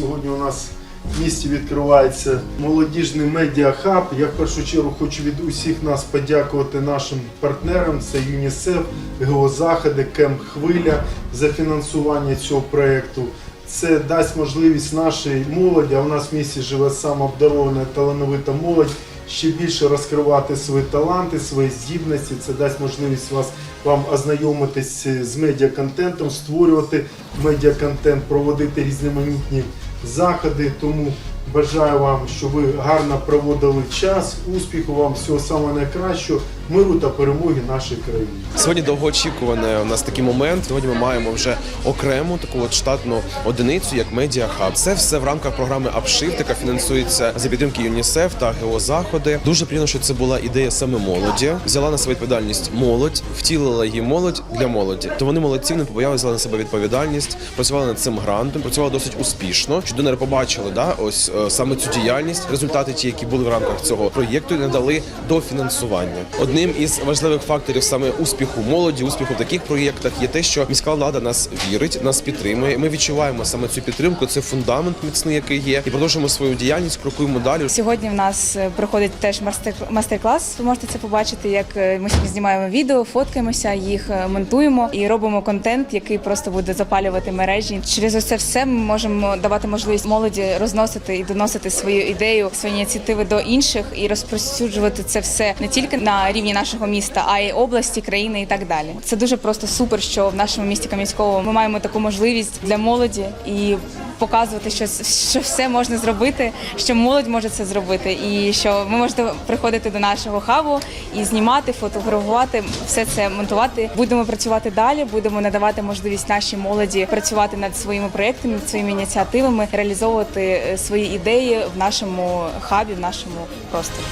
Сьогодні у нас в місті відкривається молодіжний медіахаб. Я в першу чергу хочу від усіх нас подякувати нашим партнерам. Це ЮНІСЕФ, Геозаходи, Кемп Хвиля за фінансування цього проєкту. Це дасть можливість нашій молоді, а у нас в місті живе саме обдарована талановита молодь, ще більше розкривати свої таланти, свої здібності. Це дасть можливість вас вам ознайомитись з медіаконтентом, створювати медіаконтент, проводити різноманітні заходи. Тому бажаю вам, щоб ви гарно проводили час, успіху вам, всього самого найкращого, миру та перемоги нашій країні. Сьогодні довгоочікуваний у нас такий момент. Сьогодні ми маємо вже окрему таку от штатну одиницю, як Media Hub. Це все в рамках програми Upshift, яка фінансується за підтримки ЮНІСЕФ та Геозаходи. Дуже приємно, що це була ідея саме молоді. Взяла на себе відповідальність молодь, втілила її молодь для молоді. То вони молодці, не побоялися на себе відповідальність, працювали над цим грантом, працювали досить успішно. Що донори побачили, да, ось е, саме цю діяльність, результати ті, які були в рамках цього проєкту, і надали до фінансування. Одним із важливих факторів саме успіху молоді, успіху в таких проєктах є те, що міська влада нас вірить, нас підтримує. Ми відчуваємо саме цю підтримку. Це фундамент міцний, який є, і продовжуємо свою діяльність, крокуємо далі. Сьогодні в нас е, проходить теж мастер- мастер-клас. Ви можете це побачити, як е, ми знімаємо відео, фоткаємося, їх е, монтуємо і робимо контент, який просто буде запалювати мережі. Через це все ми можемо давати можливість молоді розносити і доносити свою ідею, свої ініціативи до інших і розпросюджувати це все не тільки на рівні нашого міста, а й області, країни і так далі. Це дуже просто супер, що в нашому місті Кам'янського ми маємо таку можливість для молоді і показувати, що, що все можна зробити, що молодь може це зробити, і що ви можете приходити до нашого хабу і знімати, фотографувати, все це монтувати. Будемо працювати далі, будемо надавати можливість нашій молоді працювати над своїми проектами, над своїми ініціативами, реалізовувати е, свої ідеї в нашому хабі, в нашому просторі.